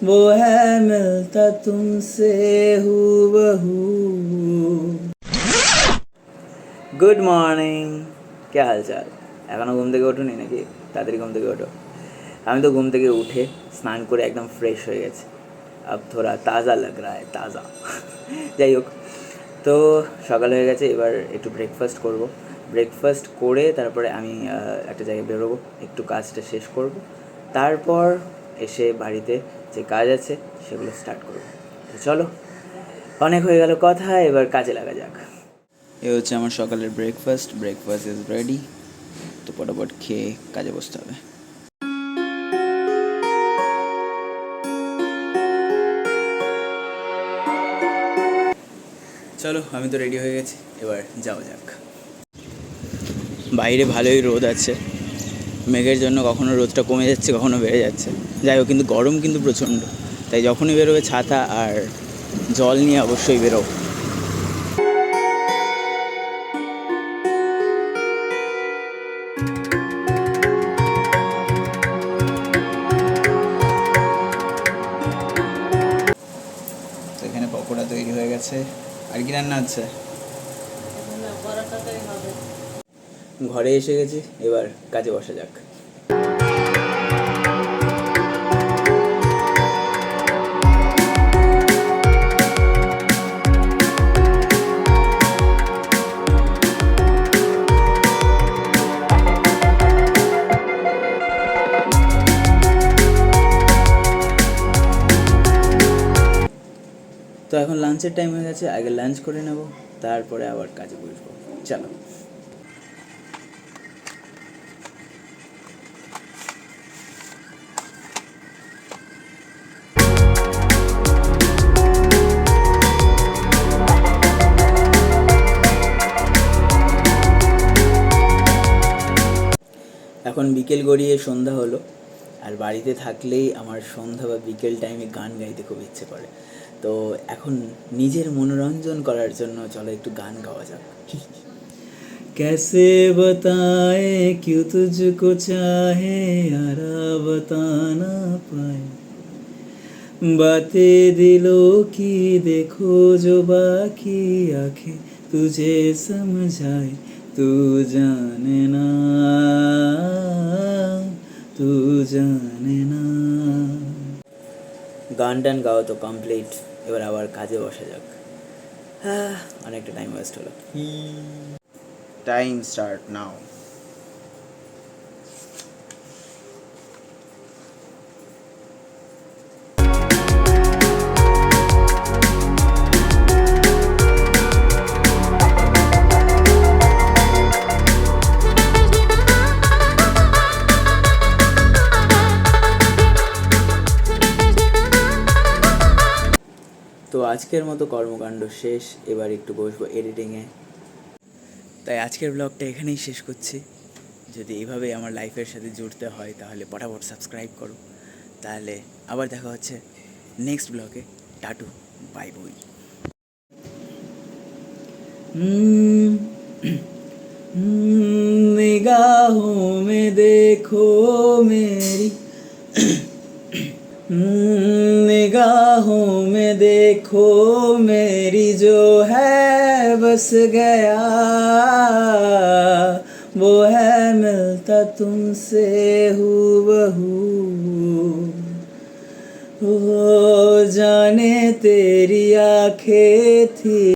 वो है मिलता तुमसे हूबहू গুড মর্নিং কে হালচাল এখনও ঘুম থেকে ওঠুনি নাকি তাড়াতাড়ি ঘুম থেকে ওঠো আমি তো ঘুম থেকে উঠে স্নান করে একদম ফ্রেশ হয়ে গেছে আব থোড়া তাজা লাগ রা হ্যায় তাজা যাই হোক তো সকাল হয়ে গেছে এবার একটু ব্রেকফাস্ট করব ব্রেকফাস্ট করে তারপরে আমি আহ, একটা জায়গায় বেরোবো একটু কাজটা শেষ করব তারপর এসে বাড়িতে যে কাজ আছে সেগুলো স্টার্ট করব। তো চলো, অনেক হয়ে গেল কথা, এবার কাজে লাগা যাক। এ হচ্ছে আমার সকালের ব্রেকফাস্ট ব্রেকফাস্ট ইজ রেডি তো পটাপট খেয়ে কাজে বসতে হবে। চলো, আমি তো রেডি হয়ে গেছি, এবার যাওয়া যাক। বাইরে ভালোই রোদ আছে, মেঘের জন্য কখনো রোদটা কমে যাচ্ছে, কখনো বেড়ে যাচ্ছে। যাই হোক কিন্তু গরম কিন্তু প্রচণ্ড। তাই যখনই বেরোবে ছাতা আর জল নিয়ে অবশ্যই বেরো এখানে পকোড়া তৈরি হয়ে গেছে। আর কি রান্না হচ্ছে? ঘরে এসে গেছি এবার কাজে বসা যাক। তো এখন লাঞ্চের টাইম হয়ে গেছে, আগে লাঞ্চ করে নেব, তারপরে আবার কাজে বসবো। চলো। এখন বিকেল গড়িয়ে সন্ধ্যা হলো, আর বাড়িতে থাকলেই আমার সন্ধ্যা বা বিকেল টাইমে গান গাইতে খুব ইচ্ছে করে। তো এখন নিজের মনোরঞ্জন করার জন্য চলো একটু গান গাওয়া যাক कैसे बताए क्यों तुझको चाहे यारा बताना पाए बातें दिलों की देखो जो बाकी आंखें तुझे समझाए तू जाने ना तू जाने ना গান টান গাওয়া তো কমপ্লিট এবার আবার কাজে বসা যাক। অনেকটা টাইম ওয়েস্ট হলো। টাইম স্টার্ট নাও আজকের মতো কর্মকাণ্ড শেষ এবার একটু বসবো এডিটিংয়ে তাই আজকের ব্লগটা এখানেই শেষ করছি যদি এইভাবে আমার লাইফের সাথে জুড়তে হয় তাহলে পটাপট সাবস্ক্রাইব করো তাহলে আবার দেখা হচ্ছে নেক্সট ব্লগে টাটু বাই বই निगाहों में देखो मेरी نگاہوں میں دیکھو میری جو ہے بس گیا، وہ ہے ملتا تم سے ہو بہو جانے تیری آنکھیں تھی۔